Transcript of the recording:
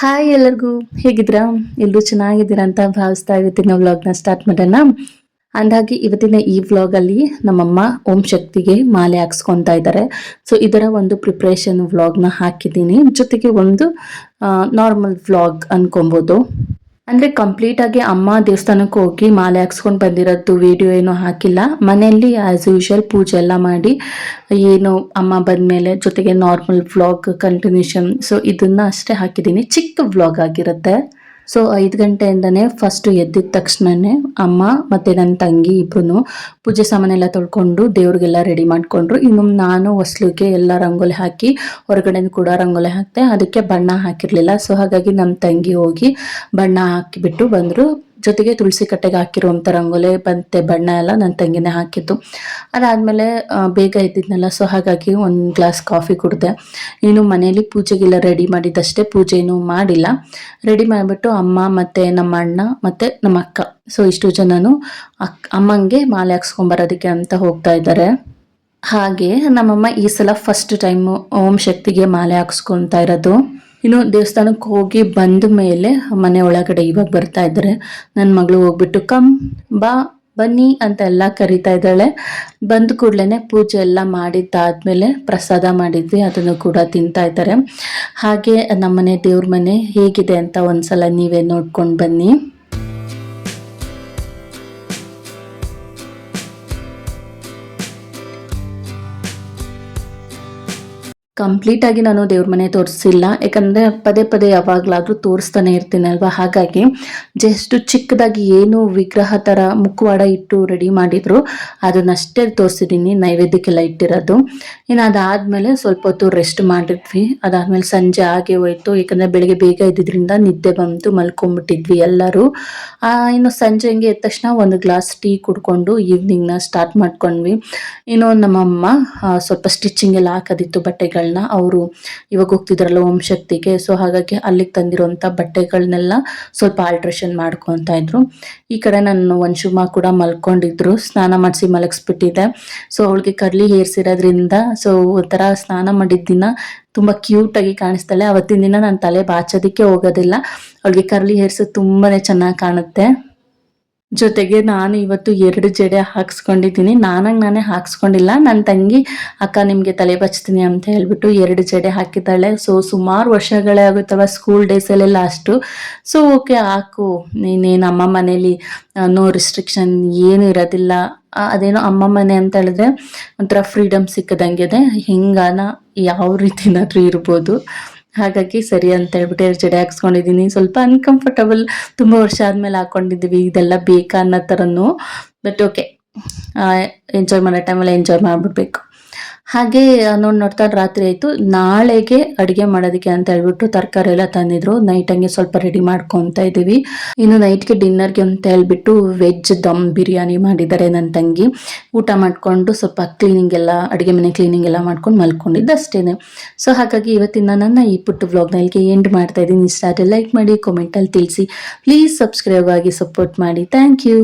Hi ಎಲ್ಲರಿಗೂ, ಹೇಗಿದ್ದೀರಾ? ಎಲ್ಲರೂ ಚೆನ್ನಾಗಿದ್ದೀರಾ ಅಂತ ಭಾವಿಸ್ತಾ ಇವತ್ತಿನ ವ್ಲಾಗ್ನ ಸ್ಟಾರ್ಟ್ ಮಾಡೋಣ. ಅಂದಾಗಿ ಇವತ್ತಿನ ಈ ವ್ಲಾಗಲ್ಲಿ ನಮ್ಮಮ್ಮ ಓಂ ಶಕ್ತಿಗೆ ಮಾಲೆ ಹಾಕ್ಸ್ಕೊತಾ ಇದ್ದಾರೆ. ಸೊ ಇದರ ಒಂದು ಪ್ರಿಪ್ರೇಷನ್ ವ್ಲಾಗ್ನ ಹಾಕಿದ್ದೀನಿ. ಜೊತೆಗೆ ಒಂದು ನಾರ್ಮಲ್ ವ್ಲಾಗ್ ಅನ್ಕೊಬೋದು. ಅಂದ್ರೆ ಕಂಪ್ಲೀಟ್ ಆಗಿ ಅಮ್ಮ ದೇವಸ್ಥಾನಕ್ಕೆ ಹೋಗಿ ಮಾಲೆ ಹಾಕ್ಸ್ಕೊಂಡು ಬಂದಿರೋದು ವಿಡಿಯೋ ಏನು ಹಾಕಿಲ್ಲ. ಮನೆಯಲ್ಲಿ ಆಸ್ ಯೂಶುವಲ್ ಪೂಜೆ ಎಲ್ಲ ಮಾಡಿ, ಏನು ಅಮ್ಮ ಬಂದ್ಮೇಲೆ ಜೊತೆಗೆ ನಾರ್ಮಲ್ ವ್ಲಾಗ್ ಕಂಟಿನ್ಯೂಷನ್ ಸೊ ಇದನ್ನ ಅಷ್ಟೇ ಹಾಕಿದ್ದೀನಿ. ಚಿಕ್ಕ ವ್ಲಾಗ್ ಆಗಿರುತ್ತೆ. ಸೊ ಐದು ಗಂಟೆಯಿಂದನೇ ಫಸ್ಟ್ ಎದ್ದಿದ ತಕ್ಷಣನೇ ಅಮ್ಮ ಮತ್ತೆ ನನ್ನ ತಂಗಿ ಇಬ್ರು ಪೂಜೆ ಸಾಮಾನೆಲ್ಲ ತೊಳ್ಕೊಂಡು ದೇವ್ರಿಗೆಲ್ಲ ರೆಡಿ ಮಾಡ್ಕೊಂಡ್ರು. ಇನ್ನು ನಾನು ಹೊಸ್ಲಿಗೆ ಎಲ್ಲ ರಂಗೋಲಿ ಹಾಕಿ ಹೊರಗಡೆ ಕೂಡ ರಂಗೋಲಿ ಹಾಕ್ತೆ ಅದಕ್ಕೆ ಬಣ್ಣ ಹಾಕಿರಲಿಲ್ಲ. ಸೊ ಹಾಗಾಗಿ ನಮ್ಮ ತಂಗಿ ಹೋಗಿ ಬಣ್ಣ ಹಾಕಿಬಿಟ್ಟು ಬಂದ್ರು. ಜೊತೆಗೆ ತುಳಸಿ ಕಟ್ಟೆಗೆ ಹಾಕಿರುವಂಥ ರಂಗೋಲೆ ಬಂತೆ ಬಣ್ಣ ಎಲ್ಲ ನನ್ನ ತಂಗಿನೇ ಹಾಕಿದ್ದು. ಅದಾದಮೇಲೆ ಬೇಗ ಇದ್ದಿದ್ನಲ್ಲ ಸೊ ಹಾಗಾಗಿ ಒಂದು ಗ್ಲಾಸ್ ಕಾಫಿ ಕುಡಿದೆ. ಇನ್ನು ಮನೆಯಲ್ಲಿ ಪೂಜೆಗೆಲ್ಲ ರೆಡಿ ಮಾಡಿದ್ದಷ್ಟೇ ಪೂಜೆ ಮಾಡಿಲ್ಲ. ರೆಡಿ ಮಾಡಿಬಿಟ್ಟು ಅಮ್ಮ ಮತ್ತು ನಮ್ಮ ಅಣ್ಣ ಮತ್ತು ನಮ್ಮ ಅಕ್ಕ. ಸೊ ಇಷ್ಟು ಜನನು ಅಕ್, ಅಮ್ಮಂಗೆ ಮಾಲೆ ಹಾಕ್ಸ್ಕೊಂಬರೋದಕ್ಕೆ ಅಂತ ಹೋಗ್ತಾ ಇದ್ದಾರೆ. ಹಾಗೆ ನಮ್ಮಮ್ಮ ಈ ಸಲ ಫಸ್ಟ್ ಟೈಮು ಓಂ ಶಕ್ತಿಗೆ ಮಾಲೆ ಹಾಕ್ಸ್ಕೊತಾ ಇರೋದು. ಇನ್ನು ದೇವಸ್ಥಾನಕ್ಕೆ ಹೋಗಿ ಬಂದ ಮೇಲೆ ಮನೆ ಒಳಗಡೆ ಇವಾಗ ಬರ್ತಾ ಇದ್ದಾರೆ. ನನ್ನ ಮಗಳು ಹೋಗ್ಬಿಟ್ಟು, ಕಮ್, ಬಾ, ಬನ್ನಿ ಅಂತ ಎಲ್ಲ ಕರಿತಾ ಇದ್ದಾಳೆ. ಬಂದ ಕೂಡಲೇ ಪೂಜೆ ಎಲ್ಲ ಮಾಡಿದ್ದಾದ್ಮೇಲೆ ಪ್ರಸಾದ ಮಾಡಿದ್ವಿ, ಅದನ್ನು ಕೂಡ ತಿಂತಾ ಇದ್ದಾರೆ. ಹಾಗೆ ನಮ್ಮನೆ ದೇವ್ರ ಮನೆ ಹೇಗಿದೆ ಅಂತ ಒಂದ್ಸಲ ನೀವೇ ನೋಡ್ಕೊಂಡು ಬನ್ನಿ. ಕಂಪ್ಲೀಟ್ ಆಗಿ ನಾನು ದೇವ್ರ ಮನೆ ತೋರಿಸಿಲ್ಲ. ಯಾಕಂದ್ರೆ ಪದೇ ಪದೇ ಯಾವಾಗಲಾದರೂ ತೋರಿಸ್ತಾನೆ ಇರ್ತೀನಿ ಅಲ್ವಾ ಹಾಗಾಗಿ ಜಸ್ಟ್ ಚಿಕ್ಕದಾಗಿ ಏನು ವಿಗ್ರಹ ಥರ ಮುಖವಾಡ ಇಟ್ಟು ರೆಡಿ ಮಾಡಿದ್ರು. ಅದನ್ನಷ್ಟೇ ತೋರಿಸಿದೀನಿ, ನೈವೇದ್ಯಕ್ಕೆಲ್ಲ ಇಟ್ಟಿರೋದು. ಇನ್ನು ಅದಾದ್ಮೇಲೆ ಸ್ವಲ್ಪ ಹೊತ್ತು ರೆಸ್ಟ್ ಮಾಡಿದ್ವಿ. ಅದಾದಮೇಲೆ ಸಂಜೆ ಆಗೇ ಹೋಯ್ತು. ಯಾಕಂದ್ರೆ ಬೆಳಿಗ್ಗೆ ಬೇಗ ಇದ್ದಿದ್ರಿಂದ ನಿದ್ದೆ ಬಂತು, ಮಲ್ಕೊಂಡ್ಬಿಟ್ಟಿದ್ವಿ ಎಲ್ಲರೂ. ಇನ್ನು ಸಂಜೆ ಹಂಗೆ ಎದ್ದ ತಕ್ಷಣ ಒಂದು ಗ್ಲಾಸ್ ಟೀ ಕುಡ್ಕೊಂಡು ನ ಸ್ಟಾರ್ಟ್ ಮಾಡ್ಕೊಂಡ್ವಿ. ಇನ್ನು ನಮ್ಮಮ್ಮ ಸ್ವಲ್ಪ ಸ್ಟಿಚಿಂಗ್ ಎಲ್ಲ ಹಾಕೋದಿತ್ತು ಬಟ್ಟೆಗಳನ್ನ ಅವರು ಇವಾಗ ಹೋಗ್ತಿದ್ರಲ್ಲ ಓಂ ಶಕ್ತಿಗೆ ಸೊ ಹಾಗಾಗಿ ಅಲ್ಲಿಗೆ ತಂದಿರುವಂಥ ಬಟ್ಟೆಗಳನ್ನೆಲ್ಲ ಸ್ವಲ್ಪ ಆಲ್ಟ್ರೇಷನ್ ಮಾಡ್ಕೊತಾ ಇದ್ರು. ಈ ಕಡೆ ನಾನು ವಂಶುಮ ಕೂಡ ಮಲ್ಕೊಂಡಿದ್ರು, ಸ್ನಾನ ಮಾಡಿಸಿ ಮಲಗಿಸ್ಬಿಟ್ಟಿದೆ ಸೊ ಅವಳಿಗೆ ಕರ್ಲಿ ಹೇರ್ಸ್ ಇರೋದ್ರಿಂದ ಸೊ ಒಂಥರ ಸ್ನಾನ ಮಾಡಿದ ದಿನ ತುಂಬ ಆಗಿ ಕಾಣಿಸ್ತಾಳೆ ಅವತ್ತಿನ ದಿನ ನಾನು ತಲೆ ಬಾಚೋದಕ್ಕೆ ಹೋಗೋದಿಲ್ಲ. ಅವಳಿಗೆ ಕರ್ಲಿ ಹೇರ್ಸ್ ತುಂಬಾನೇ ಚೆನ್ನಾಗಿ ಕಾಣುತ್ತೆ. ಜೊತೆಗೆ ನಾನು ಇವತ್ತು ಎರಡು ಜಡೆ ಹಾಕ್ಸ್ಕೊಂಡಿದ್ದೀನಿ. ನಾನಾಗಿ ನಾನೇ ಹಾಕ್ಸ್ಕೊಂಡಿಲ್ಲ. ನನ್ನ ತಂಗಿ, ಅಕ್ಕ, ನಿಮಗೆ ತಲೆ ಬಚ್ತೀನಿ ಅಂತ ಹೇಳ್ಬಿಟ್ಟು ಎರಡು ಜಡೆ ಹಾಕಿದ್ದಾಳೆ. ಸೊ ಸುಮಾರು ವರ್ಷಗಳೇ ಆಗುತ್ತವ ಸ್ಕೂಲ್ ಡೇಸಲ್ಲೆಲ್ಲ ಅಷ್ಟು ಸೊ ಓಕೆ ಹಾಕು. ನೀನೇನು ಅಮ್ಮ ಮನೇಲಿ ನೋ ರಿಸ್ಟ್ರಿಕ್ಷನ್ ಏನು ಇರೋದಿಲ್ಲ. ಅದೇನೋ ಅಮ್ಮ ಮನೆ ಅಂತ ಹೇಳಿದ್ರೆ ಒಂಥರ ಫ್ರೀಡಮ್ ಸಿಕ್ಕದಂಗಿದೆ ಹಿಂಗಾನ ಯಾವ ರೀತಿನಾದ್ರೂ ಇರ್ಬೋದು. ಹಾಗಾಗಿ ಸರಿ ಅಂತ ಹೇಳ್ಬಿಟ್ಟು ಎರಡು ಜಡೆ ಹಾಕ್ಸ್ಕೊಂಡಿದ್ದೀನಿ. ಸ್ವಲ್ಪ ಅನ್ಕಂಫರ್ಟಬಲ್ ತುಂಬ ವರ್ಷ ಆದಮೇಲೆ ಹಾಕೊಂಡಿದ್ದೀವಿ ಇದೆಲ್ಲ ಬೇಕಾ ಅನ್ನೋ ಥರನೂ ಬಟ್ ಓಕೆ ಎಂಜಾಯ್ ಮಾಡೋ ಟೈಮಲ್ಲಿ ಎಂಜಾಯ್ ಮಾಡಿಬಿಡ್ಬೇಕು. ಹಾಗೆ ನೋಡ್, ನೋಡ್ತಾ ರಾತ್ರಿ ಆಯ್ತು. ನಾಳೆಗೆ ಅಡುಗೆ ಮಾಡೋದಕ್ಕೆ ಅಂತ ಹೇಳ್ಬಿಟ್ಟು ತರಕಾರಿ ಎಲ್ಲ ತಂದಿದ್ರು. ನೈಟ್ ಹಂಗೆ ಸ್ವಲ್ಪ ರೆಡಿ ಮಾಡ್ಕೊಂತ ಇದೀವಿ ಇನ್ನು ನೈಟ್ಗೆ ಡಿನ್ನರ್ಗೆ ಅಂತ ಹೇಳ್ಬಿಟ್ಟು ವೆಜ್ ದಮ್ ಬಿರಿಯಾನಿ ಮಾಡಿದ್ದಾರೆ ನನ್ನ ತಂಗಿ. ಊಟ ಮಾಡ್ಕೊಂಡು ಸ್ವಲ್ಪ ಕ್ಲೀನಿಂಗ್ ಎಲ್ಲ, ಅಡುಗೆ ಮನೆ ಕ್ಲೀನಿಂಗ್ ಎಲ್ಲ ಮಾಡ್ಕೊಂಡು ಮಲ್ಕೊಂಡಿದ್ದು ಅಷ್ಟೇನೆ. ಸೊ ಹಾಗಾಗಿ ಇವತ್ತಿನ ನನ್ನ ಈ ಪುಟ್ಟು ವ್ಲಾಗ್ನ ಇಲ್ಲಿಗೆ ಎಂಡ್ ಮಾಡ್ತಾ ಇದ್ದೀನಿ. ಇಷ್ಟ ಲೈಕ್ ಮಾಡಿ ಕಾಮೆಂಟಲ್ಲಿ ತಿಳಿಸಿ. ಪ್ಲೀಸ್ ಸಬ್ಸ್ಕ್ರೈಬ್ ಆಗಿ ಸಪೋರ್ಟ್ ಮಾಡಿ. Thank you